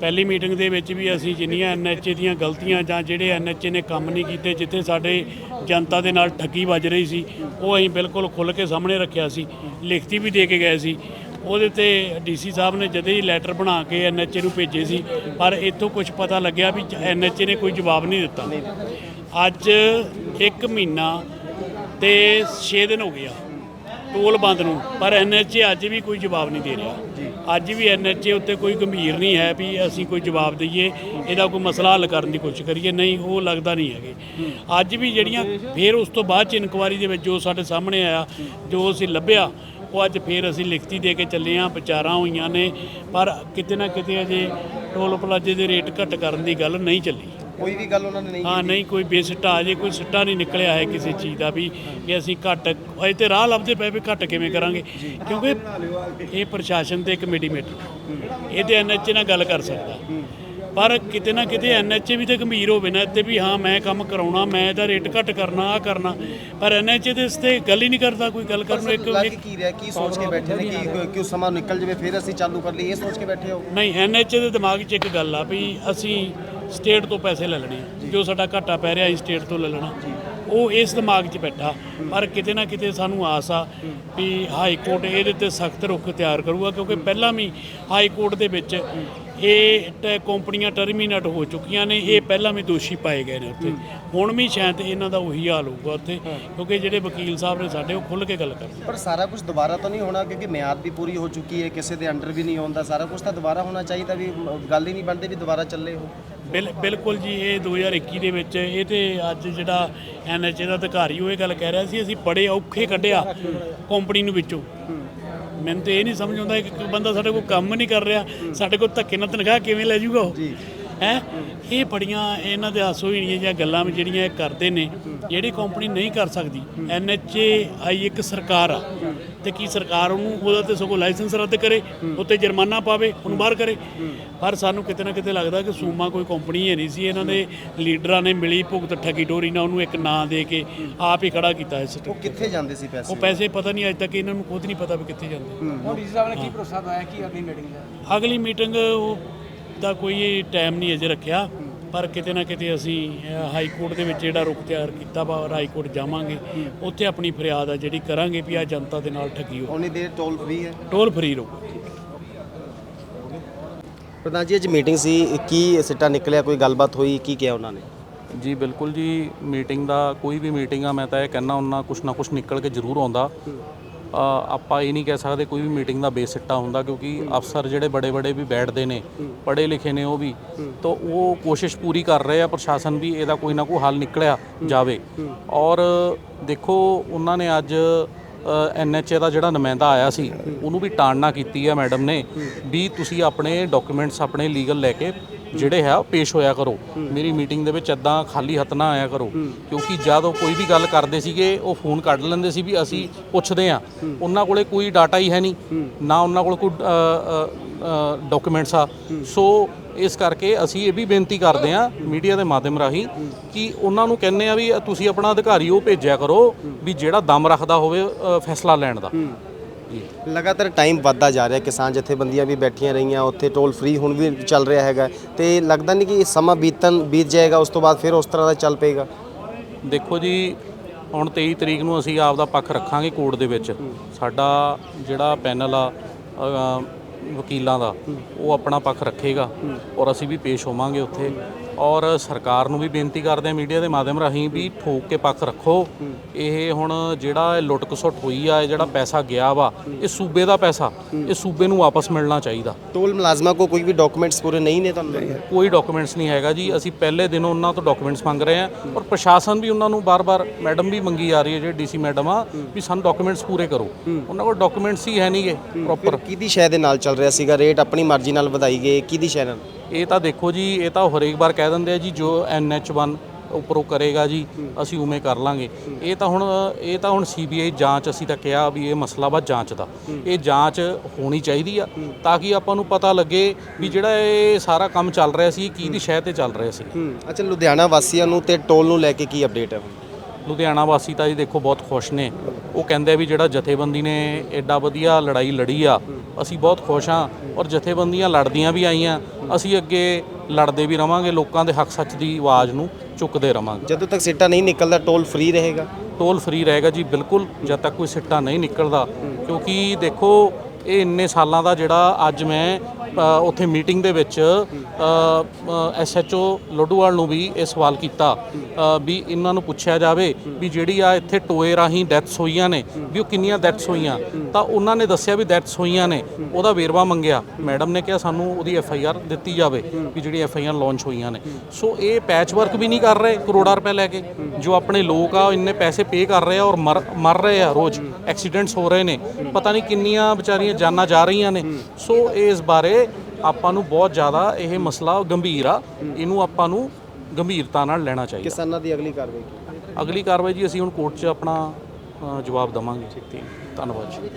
ਪਹਿਲੀ ਮੀਟਿੰਗ ਦੇ ਵਿੱਚ ਵੀ ਅਸੀਂ ਜਿੰਨੀਆਂ ਐਨਐਚਏ ਦੀਆਂ ਗਲਤੀਆਂ ਜਾਂ ਜਿਹੜੇ ਐਨਐਚਏ ਨੇ ਕੰਮ ਨਹੀਂ ਕੀਤੇ, ਜਿੱਥੇ ਸਾਡੇ ਜਨਤਾ ਦੇ ਨਾਲ ਠੱਗੀ ਵੱਜ ਰਹੀ ਸੀ, ਉਹ ਅਸੀਂ ਬਿਲਕੁਲ ਖੁੱਲ੍ਹ ਕੇ ਸਾਹਮਣੇ ਰੱਖਿਆ ਸੀ, ਲਿਖਤੀ ਵੀ ਦੇ ਕੇ ਗਏ ਸੀ। ਉਹਦੇ ਤੇ ਡੀਸੀ ਸਾਹਿਬ ਨੇ ਜਦੇ ਹੀ ਲੈਟਰ ਬਣਾ ਕੇ ਐਨਐਚਏ ਨੂੰ ਭੇਜੇ ਸੀ, ਪਰ ਇੱਥੋਂ ਕੁਝ ਪਤਾ ਲੱਗਿਆ ਵੀ ਐਨਐਚਏ ਨੇ ਕੋਈ ਜਵਾਬ ਨਹੀਂ ਦਿੱਤਾ। ਅੱਜ 1 ਮਹੀਨਾ ਤੇ 6 ਦਿਨ ਹੋ ਗਿਆ ਟੋਲ ਬੰਦ ਨੂੰ, ਪਰ ਐਨਐਚਏ ਅੱਜ ਵੀ ਕੋਈ ਜਵਾਬ ਨਹੀਂ ਦੇ ਰਿਹਾ। ਅੱਜ ਵੀ ਐਨਐਚਏ ਉੱਤੇ ਕੋਈ ਗੰਭੀਰ ਨਹੀਂ ਹੈ ਵੀ ਅਸੀਂ ਕੋਈ ਜਵਾਬ ਦਈਏ, ਇਹਦਾ ਕੋਈ ਮਸਲਾ ਹੱਲ ਕਰਨ ਦੀ ਕੋਸ਼ਿਸ਼ ਕਰੀਏ, ਨਹੀਂ, ਉਹ ਲੱਗਦਾ ਨਹੀਂ ਹੈਗੇ। ਅੱਜ ਵੀ ਜਿਹੜੀਆਂ ਫਿਰ ਉਸ ਤੋਂ ਬਾਅਦ ਚ ਇਨਕੁਆਰੀ ਦੇ ਵਿੱਚ ਜੋ ਸਾਡੇ ਸਾਹਮਣੇ ਆਇਆ, ਜੋ ਅਸੀਂ ਲੱਭਿਆ, ਉਹ ਅੱਜ ਫਿਰ ਅਸੀਂ ਲਿਖਤੀ ਦੇ ਕੇ ਚੱਲੇ ਹਾਂ, ਵਿਚਾਰਾਂ ਹੋਈਆਂ ਨੇ, ਪਰ ਕਿਤੇ ਨਾ ਕਿਤੇ ਅਜੇ ਟੋਲ ਪਲਾਜ਼ੇ ਦੇ ਰੇਟ ਘੱਟ ਕਰਨ ਦੀ ਗੱਲ ਨਹੀਂ ਚੱਲੀ। ਕੋਈ ਵੀ ਗੱਲ ਉਹਨਾਂ ਨੇ ਨਹੀਂ ਹਾਂ ਨਹੀਂ ਕੋਈ ਬੇਸਿੱਟਾ ਅਜੇ ਕੋਈ ਸਿੱਟਾ ਨਹੀਂ ਨਿਕਲਿਆ ਹੈ ਕਿਸੇ ਚੀਜ਼ ਦਾ ਵੀ ਕਿ ਅਸੀਂ ਘੱਟ ਅਜੇ ਤੇ ਰਾਹ ਲੱਭਦੇ ਪਏ ਵੀ ਘੱਟ ਕਿਵੇਂ ਕਰਾਂਗੇ। ਕਿਉਂਕਿ ਇਹ ਪ੍ਰਸ਼ਾਸਨ ਤੇ ਕਮੇਟੀ ਮੀਟਿੰਗ ਇਹਦੇ ਐਨਐਚਏ ਨਾਲ ਗੱਲ ਕਰ ਸਕਦਾ। ਪਰ ਕਿਤੇ ਨਾ ਕਿਤੇ ਐਨਐਚਏ ਵੀ ਤੇ ਗੰਭੀਰ ਹੋਵੇ ਨਾ ਇੱਥੇ ਵੀ ਹਾਂ ਮੈਂ ਕੰਮ ਕਰਾਉਣਾ ਮੈਂ ਇਹਦਾ ਰੇਟ ਘੱਟ ਕਰਨਾ ਆ ਕਰਨਾ। ਪਰ ਐਨਐਚਏ ਦੇ ਇਸ ਤੇ ਗੱਲ ਹੀ ਨਹੀਂ ਕਰਦਾ ਕੋਈ ਗੱਲ ਕਰਨ ਨੂੰ ਇੱਕ ਕੀ ਰਿਹਾ? ਕੀ ਸੋਚ ਕੇ ਬੈਠੇ ਨੇ ਕਿ ਕਿਉਂ ਸਮਾਂ ਨਿਕਲ ਜਾਵੇ ਫਿਰ ਅਸੀਂ ਚਾਲੂ ਕਰ ਲਈਏ ਇਹ ਸੋਚ ਕੇ ਬੈਠੇ ਹੋ? ਨਹੀਂ ਐਨਐਚਏ ਦੇ ਦਿਮਾਗ 'ਚ ਇੱਕ ਗੱਲ ਆ ਵੀ ਅਸੀਂ ਸਟੇਟ ਤੋਂ ਪੈਸੇ ਲੈ ਲੈਣੇ ਆ। ਜੋ ਸਾਡਾ ਘਾਟਾ ਪੈ ਰਿਹਾ ਅਸੀਂ ਸਟੇਟ ਤੋਂ ਲੈ ਲੈਣਾ ਉਹ ਇਸ ਦਿਮਾਗ 'ਚ ਬੈਠਾ ਪਰ ਕਿਤੇ ਨਾ ਕਿਤੇ ਸਾਨੂੰ ਆਸ ਆ ਵੀ ਹਾਈ ਕੋਰਟ ਇਹਦੇ ਤੇ ਸਖਤ ਰੁਖ ਤਿਆਰ ਕਰੂਗਾ ਕਿਉਂਕਿ ਪਹਿਲਾਂ ਵੀ ਹਾਈ ਕੋਰਟ ਦੇ ਵਿੱਚ ਇਹ ਟ- ਕੰਪਨੀਆਂ ਟਰਮੀਨੇਟ ਹੋ ਚੁੱਕੀਆਂ ਨੇ ਇਹ ਪਹਿਲਾਂ ਵੀ ਦੋਸ਼ੀ ਪਾਏ ਗਏ ਨੇ ਉੱਥੇ। ਹੁਣ ਵੀ ਸ਼ਾਇਦ ਇਹਨਾਂ ਦਾ ਉਹੀ ਹਾਲ ਹੋਊਗਾ ਉੱਥੇ ਕਿਉਂਕਿ ਜਿਹੜੇ ਵਕੀਲ ਸਾਹਿਬ ਨੇ ਸਾਡੇ ਉਹ ਖੁੱਲ੍ਹ ਕੇ ਗੱਲ ਕਰਦੇ ਪਰ ਸਾਰਾ ਕੁਝ ਦੁਬਾਰਾ ਤਾਂ ਨਹੀਂ ਹੋਣਾ ਕਿਉਂਕਿ ਮਿਆਦ ਵੀ ਪੂਰੀ ਹੋ ਚੁੱਕੀ ਹੈ ਕਿਸੇ ਦੇ ਅੰਡਰ ਵੀ ਨਹੀਂ ਆਉਂਦਾ ਸਾਰਾ ਕੁਝ ਤਾਂ ਦੁਬਾਰਾ ਹੋਣਾ ਚਾਹੀਦਾ ਵੀ ਮ- ਗੱਲ ਹੀ ਨਹੀਂ ਬਣਦੀ ਵੀ ਦੁਬਾਰਾ ਚੱਲੇ ਹੋ ਬਿਲ ਬਿਲਕੁਲ ਜੀ ਇਹ 2021 ਦੇ ਵਿੱਚ ਇਹ ਤੇ ਅੱਜ ਜਿਹੜਾ ਐਨਐਚਏ ਦਾ ਅਧਿਕਾਰੀ ਉਹ ਇਹ ਗੱਲ ਕਹਿ ਰਿਹਾ ਸੀ ਅਸੀਂ ਬੜੇ ਔਖੇ ਕੱਢਿਆ ਕੰਪਨੀ ਨੂੰ ਵਿੱਚੋਂ। ਮੈਨੂੰ ਤੇ ਇਹ ਨਹੀਂ ਸਮਝ ਆਉਂਦਾ ਕਿ ਬੰਦਾ ਸਾਡੇ ਕੋਲ ਕੰਮ ਨਹੀਂ ਕਰ ਰਿਹਾ ਸਾਡੇ ਕੋਲ ਧੱਕੇ ਨਾਲ ਤਨਖਾਹ ਕਿਵੇਂ ਲੈ ਜਾਊਗਾ ਉਹ? ਹੈ? ਇਹ ਬੜੀਆਂ ਇਹਨਾਂ ਦੇ ਹਾਸੋ ਹੀ ਨਹੀਂ ਜਾਂ ਗੱਲਾਂ ਵੀ ਜਿਹੜੀਆਂ ਇਹ ਕਰਦੇ ਨੇ ਜਿਹੜੀ ਕੰਪਨੀ ਨਹੀਂ ਕਰ ਸਕਦੀ ਐਨਐਚਏ ਆਈ ਇੱਕ ਸਰਕਾਰ ਆ। ਤੇ ਕੀ ਸਰਕਾਰ ਉਹਨੂੰ ਉਹਦਾ ਤੇ ਸਗੋਂ ਲਾਇਸੈਂਸ ਰੱਦ ਕਰੇ ਉੱਤੇ ਜੁਰਮਾਨਾ ਪਾਵੇ ਉਹਨੂੰ ਬਾਹਰ ਕਰੇ। ਪਰ ਸਾਨੂੰ ਕਿਤੇ ਨਾ ਕਿਤੇ ਲੱਗਦਾ ਕਿ ਸੂਮਾ ਕੋਈ ਕੰਪਨੀ ਹੈ ਨਹੀਂ ਸੀ ਇਹਨਾਂ ਦੇ ਲੀਡਰਾਂ ਨੇ ਮਿਲੀ ਭੁਗਤ ਠੱਗੀ ਟੋਰੀ ਨਾਲ ਉਹਨੂੰ ਇੱਕ ਨਾਂ ਦੇ ਕੇ ਆਪ ਹੀ ਖੜਾ ਕੀਤਾ ਇਸ ਉਹ ਕਿੱਥੇ ਜਾਂਦੇ ਸੀ ਪੈਸੇ? ਉਹ ਪੈਸੇ ਪਤਾ ਨਹੀਂ ਅੱਜ ਤੱਕ ਇਹਨਾਂ ਨੂੰ ਖੁਦ ਨਹੀਂ ਪਤਾ ਵੀ ਕਿੱਥੇ ਜਾਂਦੇ। ਹੁਣ ਡੀਸੀ ਸਾਹਿਬ ਨੇ ਕੀ ਭਰੋਸਾ ਦਵਾਇਆ ਕਿ ਅਗਲੀ ਮੀਟਿੰਗ ਦਾ ਅਗਲੀ ਮੀਟਿੰਗ ਉਹ ਦਾ ਕੋਈ ਟਾਈਮ ਨਹੀਂ ਅਜੇ ਰੱਖਿਆ। ਪਰ ਕਿਤੇ ਨਾ ਕਿਤੇ ਅਸੀਂ ਹਾਈ ਕੋਰਟ ਦੇ ਵਿੱਚ ਜਿਹੜਾ ਰੁਖ ਤਿਆਰ ਕੀਤਾ ਵਾ ਔਰ ਹਾਈ ਕੋਰਟ ਜਾਵਾਂਗੇ ਉੱਥੇ ਆਪਣੀ ਫਰਿਆਦ ਆ ਜਿਹੜੀ ਕਰਾਂਗੇ ਵੀ ਆ ਜਨਤਾ ਦੇ ਨਾਲ ਠੱਗੀ ਹੋ ਉਨੀ ਦੇਰ ਟੋਲ ਫ੍ਰੀ ਹੈ। ਟੋਲ ਫਰੀ ਰਹੋ। ਪ੍ਰਧਾਨ ਜੀ ਅੱਜ ਮੀਟਿੰਗ ਸੀ। ਕੀ ਸਿੱਟਾ ਨਿਕਲਿਆ? ਕੋਈ ਗੱਲਬਾਤ ਹੋਈ? ਕੀ ਕਿਹਾ ਉਹਨਾਂ ਨੇ? ਜੀ ਬਿਲਕੁਲ ਜੀ। ਮੀਟਿੰਗ ਦਾ ਕੋਈ ਵੀ ਮੀਟਿੰਗ ਆ ਮੈਂ ਤਾਂ ਇਹ ਕਹਿੰਦਾ ਉਹਨਾਂ ਕੁਛ ਨਾ ਕੁਛ ਨਿਕਲ ਕੇ ਜ਼ਰੂਰ ਆਉਂਦਾ। ਆਪਾਂ ਇਹ ਨਹੀਂ ਕਹਿ ਸਕਦੇ ਕੋਈ ਵੀ ਮੀਟਿੰਗ ਦਾ ਬੇਸ ਸਿੱਟਾ ਹੁੰਦਾ ਕਿਉਂਕਿ ਅਫਸਰ ਜਿਹੜੇ ਬੜੇ ਬੜੇ ਵੀ ਬੈਠਦੇ ਨੇ ਪੜ੍ਹੇ ਲਿਖੇ ਨੇ ਉਹ ਵੀ। ਤਾਂ ਉਹ ਕੋਸ਼ਿਸ਼ ਪੂਰੀ ਕਰ ਰਹੇ ਆ, ਪ੍ਰਸ਼ਾਸਨ ਵੀ ਇਹਦਾ ਕੋਈ ਨਾ ਕੋਈ ਹੱਲ ਨਿਕਲਿਆ ਜਾਵੇ। ਔਰ ਦੇਖੋ, ਉਹਨਾਂ ਨੇ ਅੱਜ ਐਨਐਚਏ ਦਾ ਜਿਹੜਾ ਨੁਮਾਇੰਦਾ ਆਇਆ ਸੀ ਉਹਨੂੰ ਵੀ ਟਾਣਨਾ ਕੀਤੀ ਹੈ ਮੈਡਮ ਨੇ ਵੀ ਤੁਸੀਂ ਆਪਣੇ ਡਾਕੂਮੈਂਟਸ ਆਪਣੇ ਲੀਗਲ ਲੈ ਕੇ ਜਿਹੜੇ ਹੈ ਉਹ ਪੇਸ਼ ਹੋਇਆ ਕਰੋ। ਮੇਰੀ ਮੀਟਿੰਗ ਦੇ ਵਿੱਚ ਇਦਾਂ ਖਾਲੀ ਹੱਥ ਨਾ ਆਇਆ ਕਰੋ ਕਿਉਂਕਿ ਜਦ ਉਹ ਕੋਈ ਵੀ ਗੱਲ ਕਰਦੇ ਸੀਗੇ ਉਹ ਫੋਨ ਕੱਢ ਲੈਂਦੇ ਸੀ ਵੀ ਅਸੀਂ ਪੁੱਛਦੇ ਆ ਉਹਨਾਂ ਕੋਲੇ ਕੋਈ ਡਾਟਾ ਹੀ ਹੈ ਨਹੀਂ ਨਾ ਉਹਨਾਂ ਕੋਲ ਕੋਈ ਡਾਕੂਮੈਂਟਸ ਆ। ਸੋ ਇਸ ਕਰਕੇ ਅਸੀਂ ਇਹ ਵੀ ਬੇਨਤੀ ਕਰਦੇ ਆ ਮੀਡੀਆ ਦੇ ਮਾਧਿਅਮ ਰਾਹੀਂ ਕਿ ਉਹਨਾਂ ਨੂੰ ਕਹਿੰਦੇ ਆ ਵੀ ਤੁਸੀਂ ਆਪਣਾ ਅਧਿਕਾਰੀ ਉਹ ਭੇਜਿਆ ਕਰੋ ਵੀ ਜਿਹੜਾ ਦਮ ਰੱਖਦਾ ਹੋਵੇ ਅ, ਫੈਸਲਾ ਲੈਣ ਦਾ। ਲਗਾਤਾਰ ਟਾਈਮ ਵੱਧਦਾ ਜਾ ਰਿਹਾ ਕਿਸਾਨ ਜਥੇਬੰਦੀਆਂ ਵੀ ਬੈਠੀਆਂ ਰਹੀਆਂ ਉੱਥੇ ਟੋਲ ਫ੍ਰੀ ਹੁਣ ਵੀ ਚੱਲ ਰਿਹਾ ਹੈਗਾ। ਤੇ ਲੱਗਦਾ ਨਹੀਂ ਕਿ ਇਹ ਸਮਾਂ ਬੀਤਣ ਬੀਤ ਜਾਏਗਾ ਉਸ ਤੋਂ ਬਾਅਦ ਫਿਰ ਉਸ ਤਰ੍ਹਾਂ ਦਾ ਚੱਲ ਪਏਗਾ? ਦੇਖੋ ਜੀ ਹੁਣ 23 ਤਰੀਕ ਨੂੰ ਅਸੀਂ ਆਪ ਦਾ ਪੱਖ ਰੱਖਾਂਗੇ ਕੋਰਟ ਦੇ ਵਿੱਚ। ਸਾਡਾ ਜਿਹੜਾ ਪੈਨਲ ਆ ਅ, ਵਕੀਲਾਂ ਦਾ ਉਹ ਆਪਣਾ ਪੱਖ ਰੱਖੇਗਾ ਔਰ ਅਸੀਂ ਵੀ ਪੇਸ਼ ਹੋਵਾਂਗੇ ਉੱਥੇ। ਔਰ ਸਰਕਾਰ ਨੂੰ ਵੀ ਬੇਨਤੀ ਕਰਦੇ ਆ ਮੀਡੀਆ ਦੇ ਮਾਧਿਅਮ ਰਾਹੀਂ ਵੀ ਠੋਕ ਕੇ ਪੱਖ ਰੱਖੋ। ਇਹ ਹੁਣ ਜਿਹੜਾ ਇਹ ਲੁੱਟ ਖਸੁੱਟ ਹੋਈ ਆ ਇਹ ਜਿਹੜਾ ਪੈਸਾ ਗਿਆ ਵਾ ਇਹ ਸੂਬੇ ਦਾ ਪੈਸਾ ਇਹ ਸੂਬੇ ਨੂੰ ਵਾਪਸ ਮਿਲਣਾ ਚਾਹੀਦਾ। ਟੋਲ ਮੁਲਾਜ਼ਮਾਂ ਕੋ ਕੋਈ ਵੀ ਡਾਕੂਮੈਂਟਸ ਪੂਰੇ ਨਹੀਂ ਨੇ ਤੁਹਾਨੂੰ ਕੋਈ ਡਾਕੂਮੈਂਟਸ ਨਹੀਂ ਹੈਗਾ ਜੀ। ਅਸੀਂ ਪਹਿਲੇ ਦਿਨੋਂ ਉਹਨਾਂ ਤੋਂ ਡਾਕੂਮੈਂਟਸ ਮੰਗ ਰਹੇ ਹਾਂ ਔਰ ਪ੍ਰਸ਼ਾਸਨ ਵੀ ਉਹਨਾਂ ਨੂੰ ਬਾਰ-ਬਾਰ ਮੈਡਮ ਵੀ ਮੰਗੀ ਜਾ ਰਹੀ ਹੈ ਜਿਹੜੀ ਡੀਸੀ ਮੈਡਮ ਆ ਵੀ ਸਾਨੂੰ ਡਾਕੂਮੈਂਟਸ ਪੂਰੇ ਕਰੋ। ਉਹਨਾਂ ਕੋਲ ਡਾਕੂਮੈਂਟਸ ਹੀ ਹੈ ਨਹੀਂਗੇ ਪ੍ਰੋਪਰ ਕਿਹਦੀ ਸ਼ੈ ਦੇ ਨਾਲ ਚੱਲ ਰਿਹਾ ਸੀਗਾ? ਰੇਟ ਆਪਣੀ ਮਰਜ਼ੀ ਨਾਲ ਵਧਾਈ ਗਏ। ਕਿਹਦੀ ਸ਼ੈ ਨਾਲ? ਇਹ ਤਾਂ ਦੇਖੋ ਜੀ, ਇਹ ਤਾਂ ਹਰੇਕ ਵਾਰ ਕਹਿ ਦਿੰਦੇ ਆ ਜੀ, ਜੋ NH1 ਉੱਪਰੋਂ ਕਰੇਗਾ ਜੀ, ਅਸੀਂ ਉਵੇਂ ਕਰ ਲਾਂਗੇ। ਇਹ ਤਾਂ ਹੁਣ, ਇਹ ਤਾਂ ਹੁਣ ਸੀਬੀਆਈ ਜਾਂਚ ਅਸੀਂ ਤਾਂ ਕਿਹਾ ਵੀ ਇਹ ਮਸਲਾ ਵਾ ਜਾਂਚ ਦਾ। ਇਹ ਜਾਂਚ ਹੋਣੀ ਚਾਹੀਦੀ ਆ, ਤਾਂ ਕਿ ਆਪਾਂ ਨੂੰ ਪਤਾ ਲੱਗੇ ਵੀ ਜਿਹੜਾ ਇਹ ਸਾਰਾ ਕੰਮ ਚੱਲ ਰਿਹਾ ਸੀ ਇਹ ਕਿਹਦੀ ਸ਼ਹਿ ਤੇ ਚੱਲ ਰਿਹਾ ਸੀ। ਅੱਛਾ ਲੁਧਿਆਣਾ ਵਾਸੀਆਂ ਨੂੰ ਤੇ ਟੋਲ ਨੂੰ ਲੈ ਕੇ ਕੀ ਅਪਡੇਟ ਹੈ ਲੁਧਿਆਣਾ ਵਾਸੀ ਤਾਂ ਜੀ ਦੇਖੋ ਬਹੁਤ ਖੁਸ਼ ਨੇ। ਉਹ ਕਹਿੰਦੇ ਆ ਵੀ ਜਿਹੜਾ ਜਥੇਬੰਦੀ ਨੇ ਐਡਾ ਵਧੀਆ ਲੜਾਈ ਲੜੀ ਆ ਅਸੀਂ ਬਹੁਤ ਖੁਸ਼ ਹਾਂ ਔਰ ਜਥੇਬੰਦੀਆਂ ਲੜਦੀਆਂ ਵੀ ਆਈਆਂ ਅਸੀਂ ਅੱਗੇ ਲੜਦੇ ਵੀ ਰਵਾਂਗੇ ਲੋਕਾਂ ਦੇ ਹੱਕ ਸੱਚ ਦੀ ਆਵਾਜ਼ ਨੂੰ ਚੁੱਕਦੇ ਰਵਾਂਗੇ। ਜਦੋਂ ਤੱਕ ਸਿੱਟਾ ਨਹੀਂ ਨਿਕਲਦਾ ਟੋਲ ਫ੍ਰੀ ਰਹੇਗਾ? ਟੋਲ ਫ੍ਰੀ ਰਹੇਗਾ ਜੀ ਬਿਲਕੁਲ। ਜਦ ਤੱਕ ਕੋਈ ਸਿੱਟਾ ਨਹੀਂ ਨਿਕਲਦਾ ਕਿਉਂਕਿ ਦੇਖੋ ਇਹ ਇੰਨੇ ਸਾਲਾਂ ਦਾ ਜਿਹੜਾ ਅੱਜ ਮੈਂ ਉੱਥੇ ਮੀਟਿੰਗ ਦੇ ਵਿੱਚ ਐਸਐਚਓ ਲੋਡੂਵਾਲ ਨੂੰ ਵੀ ਇਹ ਸਵਾਲ ਕੀਤਾ ਵੀ ਇਹਨਾਂ ਨੂੰ ਪੁੱਛਿਆ ਜਾਵੇ ਵੀ ਜਿਹੜੀ ਆ ਇੱਥੇ ਟੋਏ ਰਾਹੀਂ ਡੈਥਸ ਹੋਈਆਂ ਨੇ, ਵੀ ਉਹ ਕਿੰਨੀਆਂ ਡੈਥਸ ਹੋਈਆਂ? ਤਾਂ ਉਹਨਾਂ ਨੇ ਦੱਸਿਆ ਵੀ ਡੈਥਸ ਹੋਈਆਂ ਨੇ, ਉਹਦਾ ਵੇਰਵਾ ਮੰਗਿਆ। ਮੈਡਮ ਨੇ ਕਿਹਾ ਸਾਨੂੰ ਉਹਦੀ ਐਫ ਆਈ ਆਰ ਦਿੱਤੀ ਜਾਵੇ ਵੀ ਜਿਹੜੀ ਐਫ ਆਈ ਆਰ ਲਾਂਚ ਹੋਈਆਂ ਨੇ। ਸੋ ਇਹ ਪੈਚ ਵਰਕ ਵੀ ਨਹੀਂ ਕਰ ਰਹੇ, ਕਰੋੜਾਂ ਰੁਪਏ ਲੈ ਕੇ। ਜੋ ਆਪਣੇ ਲੋਕ ਆ, ਉਹ ਇੰਨੇ ਪੈਸੇ ਪੇ ਕਰ ਰਹੇ ਆ ਔਰ ਮਰ ਮਰ ਰਹੇ ਆ ਰੋਜ਼। ਐਕਸੀਡੈਂਟਸ ਹੋ ਰਹੇ ਨੇ। ਪਤਾ ਨਹੀਂ ਕਿੰਨੀਆਂ ਵਿਚਾਰੀਆਂ ਜਾਨਾਂ ਜਾ ਰਹੀਆਂ ਨੇ। ਸੋ ਇਸ ਬਾਰੇ ਆਪਾਂ ਨੂੰ ਬਹੁਤ ਜ਼ਿਆਦਾ ਇਹ ਮਸਲਾ ਗੰਭੀਰ ਆ। ਇਹਨੂੰ ਆਪਾਂ ਨੂੰ ਗੰਭੀਰਤਾ ਨਾਲ ਲੈਣਾ ਚਾਹੀਦਾ। ਕਿਸਾਨਾਂ ਦੀ ਅਗਲੀ ਕਾਰਵਾਈ ਕੀ? ਅਗਲੀ ਕਾਰਵਾਈ ਜੀ ਅਸੀਂ ਹੁਣ ਕੋਰਟ 'ਚ ਆਪਣਾ ਅ, ਜਵਾਬ ਦਵਾਂਗੇ। ਧੰਨਵਾਦ ਜੀ।